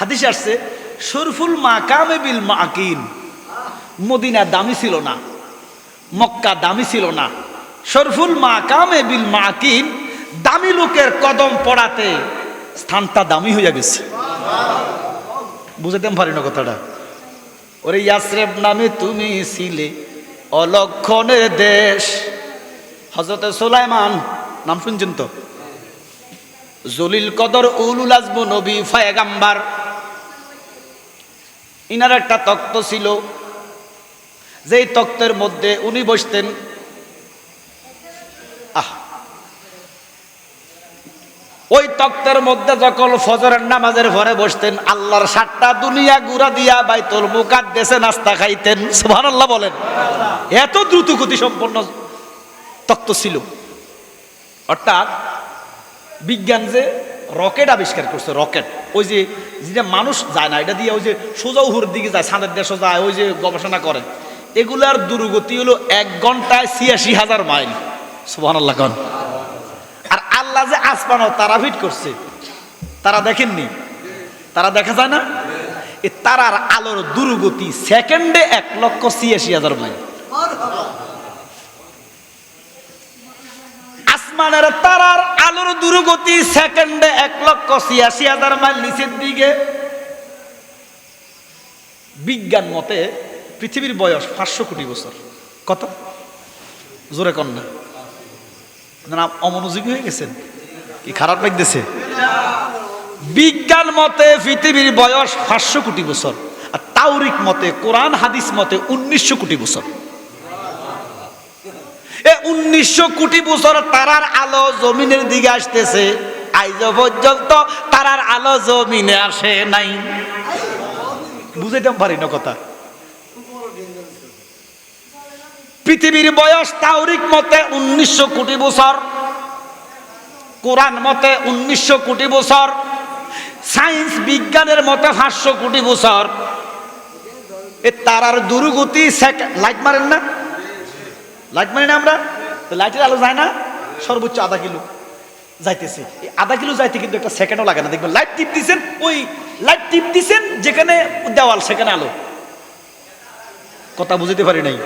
হাদিস আসছে, শরফুল মাকামে বিল মাকিন। মদিনা দামি ছিল না, মক্কা দামি ছিল না। শরফুল মাকামে বিল মাকিন। দামি লোকের কদম পড়াতে স্থানটা দামি হইয়া গেছে। বুঝাইতে পারি না কথাটা? ওরে ইয়াসরেব নামে তুমি ছিলে অলক্ষণের দেশ। হজরত সোলাইমান, নাম শুনছেন তো? জলিল কদর উলুল আজমু নবী ফায়গাম্বার ইনার একটা তক্ত ছিল। যেই তক্তের মধ্যে উনি বসতেন। আহ। ওই তক্তের মধ্যে যখন ফজরের নামাজের ঘরে বসতেন, আল্লাহর সাতটা দুনিয়া গুড়া দিয়া বাইতুল মুকাদ দেশে নাস্তা খাইতেন। সুবহানাল্লাহ বলেন। এত দ্রুত গতি সম্পন্ন তক্ত ছিল। অর্থাৎ বিজ্ঞান যে রকেট আবিষ্কার করছে, রকেট। ওই যে, যেটা মানুষ যায় না, এটা দিয়ে ওই যে সোজা উহুর দিকে যায় ছাদের দেশে যায়, ওই যে গবেষণা করে এগুলার দুর্গতি হলো এক ঘন্টায় ছিয়াশি হাজার মাইল। সুবাহ আল্লাহ খান আর আল্লাহ যে আসমানও তারা ফিট করছে, তারা দেখেননি? তারা দেখা যায় না? এ তারার আলোর দুর্গতি সেকেন্ডে এক লক্ষ ছিয়াশি হাজার মাইল। আসমানের তারার আলোর দুর্গতি সেকেন্ডে এক লক্ষ ছিয়াশি হাজার মাইল নিচের দিকে। বিজ্ঞান মতে পৃথিবীর বয়স পাঁচশো কোটি বছর। কত? জোরে কন্যা অমনোযোগী হয়ে গেছেন? কি খারাপ লাগতেছে? বিজ্ঞান মতে পৃথিবীর বয়স পাঁচশো কোটি বছর। আর তাওরিক মতে, কোরআন, হাদিস মতে উনিশশো কোটি বছর। উনিশশো কোটি বছর তারার আলো জমিনের দিকে আসতেছে। আইজ পর্যন্ত তারার আলো জমিনে আসে নাই। বুঝাইতাম পারি না কথা। পৃথিবীর বয়স তাওরিক মতে উনিশশো কোটি বছর, কোরআন মতে উনিশশো কোটি বছর, সায়েন্স বিজ্ঞানের মতে পাঁচশো কোটি বছর। এ তারার দুর্গতি লাইট মারেন না? লাইট মারি না আমরা? তো লাইটের আলো যায় না? সর্বোচ্চ আধা কিলো যাইতেছে। আধা কিলো যাইতে কিন্তু একটা সেকেন্ডও লাগে না। দেখবেন লাইট টিপ দিছেন, ওই লাইট টিপ দিছেন, যেখানে দেওয়াল, সেখানে আলো। কথা বুঝতে পারি নাই?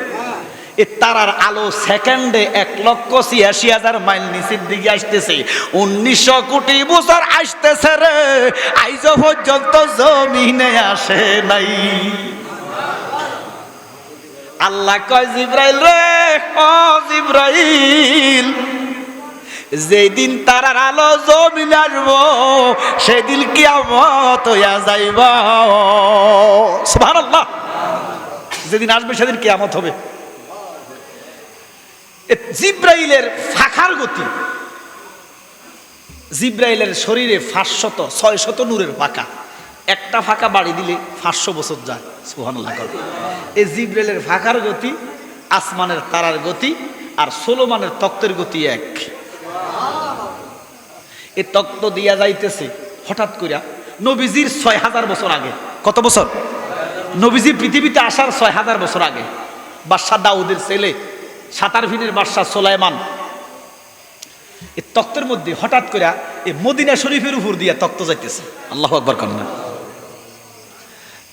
এ তারার আলো সেকেন্ডে এক লক্ষ ছিয়াশি হাজার মাইল নিচের দিকে আসতেছে। উনিশশো কোটি বছর আসতেছে রে, আইজ পর্যন্ত জমিনে আসে নাই। আল্লাহ কয় জিব্রাইল রে জিব্রাইল, যেদিন তারার আলো জমিন আসব, সেদিন কিয়ামত হইয়া যাইব। যেদিন আসবে সেদিন কিয়ামত হবে। জিব্রাইলের ফাঁকার গতি। জিব্রাইলের শরীরে পাঁচশত ছয় শত নূরের ফাঁকা একটা ফাঁকা বাড়ি দিলে পাঁচশো বছর যায়। সুহানুল্লাহ এই জিব্রাইলের ফাঁকার গতি আসমানের তারার গতি আর সোলোমানের তক্তের গতি এক। এ তক্ত দিয়া যাইতেছে, হঠাৎ করিয়া নবীজির ছয় হাজার বছর আগে। কত বছর? নবীজি পৃথিবীতে আসার ছয় হাজার বছর আগে। বাদশাহ দাউদের ছেলে সাতার ভিনের বাদশাহ সোলাইমান। এ তক্তের মধ্যে হঠাৎ করে এ মদিনা শরীফের উপর দিয়া তক্ত যাইতেছে। আল্লাহ আকবর কন্যা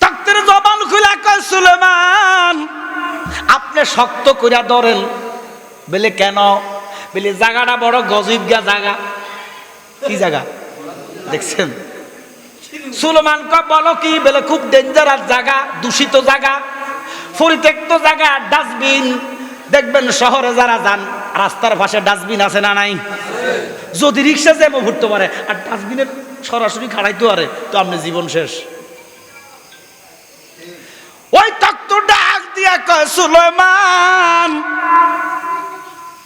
তক্তের জবান খুলা সুলেমান আপনি শক্ত করিয়া ধরেন। বলে, কেন? বলে, জায়গাটা বড়, গজিব গা জায়গা। কি জায়গা? দেখছেন? সুলেমান বলো কি? বলে, খুব ডেঞ্জারাস জায়গা, দূষিত জায়গা, পরিত্যক্ত জায়গা, ডাস্টবিন। দেখবেন শহরে যারা যান, রাস্তার পাশে ডাস্টবিন আছে না নাই? যদি রিক্সা যাব ঘুরতে পারে, আর ডাস্টবিনের সরাসরি খাড়াইতে পারে, তো আপনি জীবন শেষ। ওই ডাক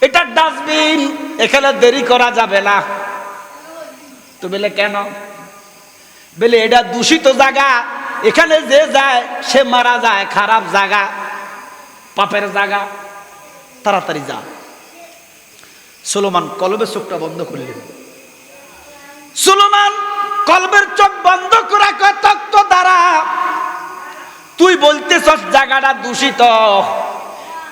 এটা ডাস্টবিন, এখানে দেরি করা যাবে না। তো বলে, কেন? এটা দূষিত জায়গা, এখানে যে যায়, সে মারা যায়, খারাপ জায়গা, পাপের জায়গা, তাড়াতাড়ি যা। সুলোমান কলবের চোখটা বন্ধ করলেন। সুলোমান কলবের চোখ বন্ধ করে কয় দ্বারা তুই বলতেছস জায়গাটা দূষিত।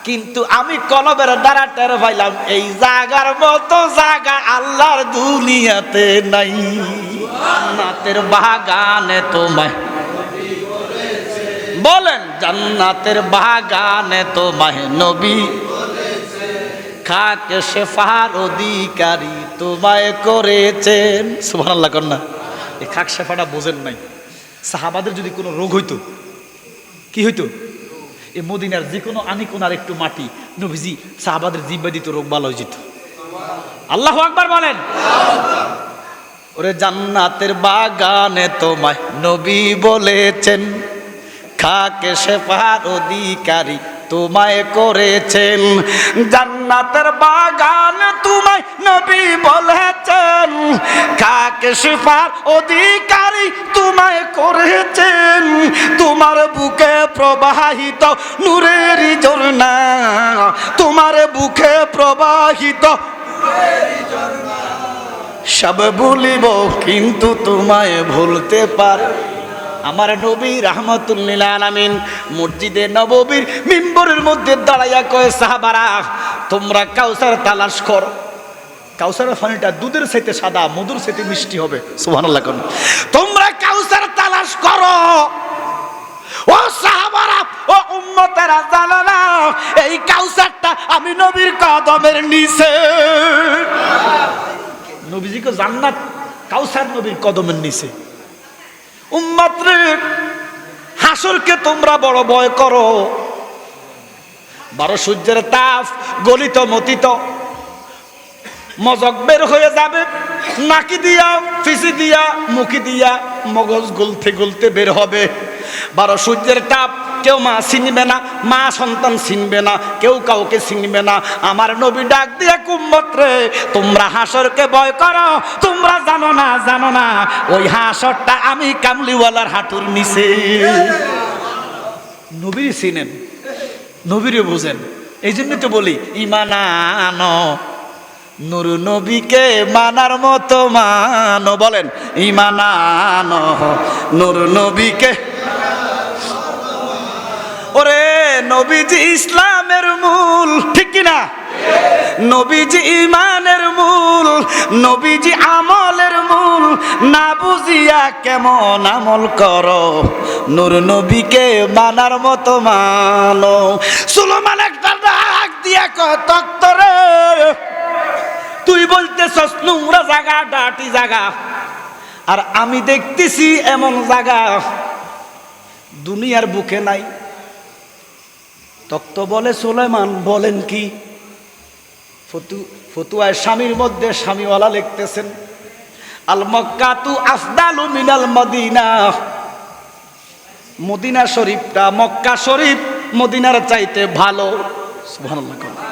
কিন্তু আমি কলবের দ্বারা টের পাইলাম, এই জাগার মতো জায়গা আল্লাহর দুনিয়াতে নাই। জান্নাতের বাগানে তোমায়। বলেন, জান্নাতের বাগানে তোমায় নবী। খাকে শেফার অধিকারী তোমায় করেছেন। সুবহানাল্লাহ কন্যা এই খাক শেফাটা বোঝেন নাই। সাহাবাদের যদি কোনো রোগ হইতো কি হইতো? এ মদিনার যে কোনো আনিকোনার একটু মাটি। নবীজি সাহাবাদের জিব্বা দিত, রোগ ভালো যেত। আল্লাহ আকবার বলেন। ওরে জান্নাতের বাগানে তোমায় নবী বলেছেন, খাকে শেফার অধিকারী তোমায় করেছেন। জান্নাতের বাগান তোমায় নবী বলেছেন, খাকে শেফার অধিকারী তোমায় করেছেন, তোমার বুকে প্রবাহিত নূরের ঝর্ণা, তোমার বুকে প্রবাহিত সব ভুলিব, কিন্তু তোমায় ভুলতে পারে। আমার নবী রহমতুল্লিল আলামিন মসজিদে নববীর মিম্বরের মধ্যে দাঁড়াইয়া কয়ে, সাহাবারা, তোমরা কাউসার তালাশ করো। কাউসারের পানিটা দুধের সাথে সাদা মধুর সাথে মিষ্টি হবে। সুবহানাল্লাহ কোন। তোমরা কাউসার তালাশ করো। ও সাহাবারা ও উম্মতেরা জানো না এই কাউসারটা আমি নবীর কদমের নিচে। নবীজিকে জান্নাত কাউসার নবীর কদমের নিচে। উম্মাত্রে হাসরকে তোমরা বড় ভয় করো। বারো সূর্যের তাপ গলিত মতিত মজক বের হয়ে যাবে। নাকি দিয়া, ফিসি দিয়া, মুখি দিয়া মগজ গলতে গলতে বের হবে। বারো সূর্যের তাপ, কেউ মা চিনবে না, মা সন্তান চিনবে না, কেউ কাউকে চিনবে না। আমার নবী ডাক দিয়ে কুম্বত্রে তোমরা হাসরকে ভয় করো, তোমরা জানো না জানো না, ওই হাসরটা আমি কামলিওয়ালার হাঁটুর নিচে। নবীর চিনেন, নবীরে বোঝেন। এই জন্যই তো বলি ইমানানো নুর নবীকে মানার মতো মানো, বলেন, ইমানানো, নুর নবীকে। ওরে নবীজি ইসলামের মূল, ঠিক কিনা নবীজি ইমানের মূল, নবীজি আমলের মূল, না বুঝিয়া কেমন আমল কর। নূর নবীকে মানার মতো মানো। সুলমান একটা ডাক দিয়া কতরে তুই বলতেছস নোংরা জায়গা ডাটি জায়গা। আর আমি দেখতেছি এমন জায়গা, দুনিয়ার বুকে নাই। তক্ত বলে সুলেমান বলেন কি? ফতু, ফতুয়ায় স্বামীর মধ্যে স্বামীওয়ালা লিখতেছেন আল মক্কাতু আফদালু মিনাল মদিনা। মদিনা শরীফটা মক্কা শরীফ, মদিনার চাইতে ভালো। সুবহানাল্লাহ